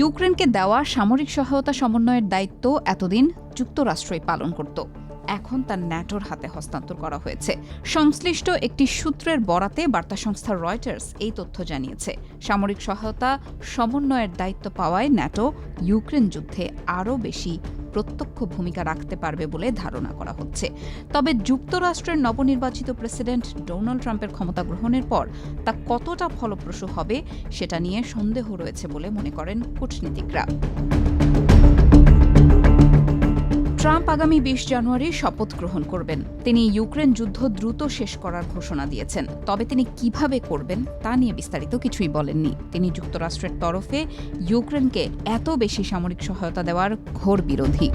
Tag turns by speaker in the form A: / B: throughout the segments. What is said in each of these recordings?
A: ইউক্রেনকে দেওয়া সামরিক সহায়তা সমন্বয়ের দায়িত্ব এতদিন যুক্তরাষ্ট্রই পালন করত। এখন তা ন্যাটোর হাতে হস্তান্তর করা হয়েছে। সংশ্লিষ্ট একটি সূত্রের বরাতে বার্তা সংস্থা রয়টার্স এই তথ্য জানিয়েছে। সামরিক সহায়তা সমন্বয়ের দায়িত্ব পাওয়ায় ন্যাটো ইউক্রেন যুদ্ধে আরও বেশি প্রত্যক্ষ ভূমিকা রাখতে পারবে বলে ধারণা করা হচ্ছে। তবে যুক্তরাষ্ট্রের নবনির্বাচিত প্রেসিডেন্ট ডোনাল্ড ট্রাম্পের ক্ষমতা গ্রহণের পর তা কতটা ফলপ্রসূ হবে সেটা নিয়ে সন্দেহ রয়েছে বলে মনে করেন কূটনীতিকরা। আগামী বিশ জানুয়ারি শপথ গ্রহণ করবেন। তিনি ইউক্রেন যুদ্ধ দ্রুত শেষ করার ঘোষণা দিয়েছেন। তবে তিনি কীভাবে করবেন, তা নিয়ে বিস্তারিত কিছুই বলেননি। তিনি যুক্তরাষ্ট্রের তরফে ইউক্রেনকে এত বেশি সামরিক সহায়তা দেওয়ার ঘোর বিরোধী।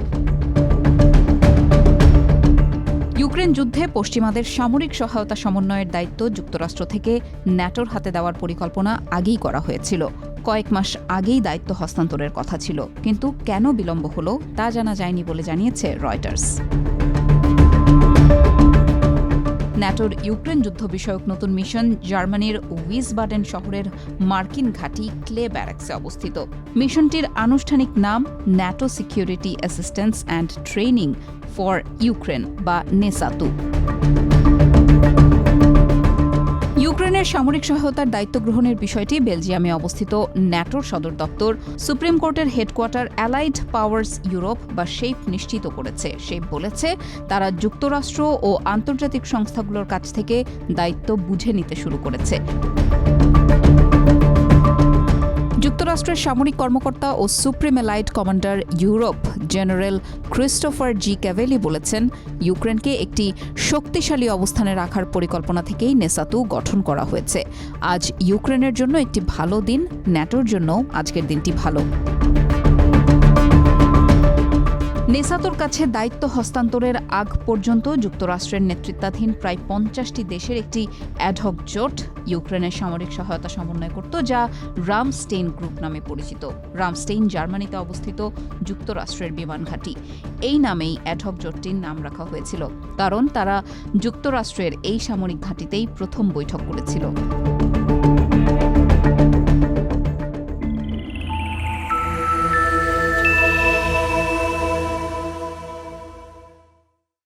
A: ইউক্রেন যুদ্ধে পশ্চিমাদের সামরিক সহায়তা সমন্বয়ের দায়িত্ব যুক্তরাষ্ট্র থেকে ন্যাটোর হাতে দেওয়ার পরিকল্পনা আগেই করা হয়েছিল। কয়েক মাস আগেই দায়িত্ব হস্তান্তরের কথা ছিল। কিন্তু কেন বিলম্ব হলো তা জানা যায়নি বলে জানিয়েছে রয়টার্স। ন্যাটোর ইউক্রেন যুদ্ধ বিষয়ক নতুন মিশন জার্মানির উইসবাডেন শহরের মার্কিন ঘাঁটি ক্লে ব্যারাক্সে অবস্থিত। মিশনটির আনুষ্ঠানিক নাম NATO security assistance and training for Ukraine বা নেসাতু। ইউক্রেনের সামরিক সহায়তার দায়িত্ব গ্রহণের বিষয়টি বেলজিয়ামে অবস্থিত ন্যাটোর সদর দপ্তর সুপ্রিম কোর্টের হেডকোয়ার্টার অ্যালাইড পাওয়ার্স ইউরোপ বা শেপ নিশ্চিত করেছে। শেপ বলেছে, তারা যুক্তরাষ্ট্র ও আন্তর্জাতিক সংস্থাগুলোর কাছ থেকে দায়িত্ব বুঝে নিতে শুরু করেছে। যুক্তরাষ্ট্রের সামরিক কর্মকর্তা ও supreme allied commander Europe general Christopher G Cavoli বলেছেন, ইউক্রেনকে একটি শক্তিশালী অবস্থানে রাখার পরিকল্পনা থেকেই নেসাতু গঠন করা হয়েছে। আজ ইউক্রেনের জন্য একটি ভালো দিন, ন্যাটোর জন্য আজকের দিনটি ভালো। নেসাতোর কাছে দায়িত্ব হস্তান্তরের আগ পর্যন্ত যুক্তরাষ্ট্রের নেতৃত্বাধীন প্রায় পঞ্চাশটি দেশের একটি অ্যাডহক জোট ইউক্রেনের সামরিক সহায়তা সমন্বয় করত, যা রামস্টেইন গ্রুপ নামে পরিচিত। রামস্টেইন জার্মানিতে অবস্থিত যুক্তরাষ্ট্রের বিমান ঘাঁটি। এই নামেই অ্যাডহক জোটটির নাম রাখা হয়েছিল, কারণ তারা যুক্তরাষ্ট্রের এই সামরিক ঘাঁটিতেই প্রথম বৈঠক করেছিল।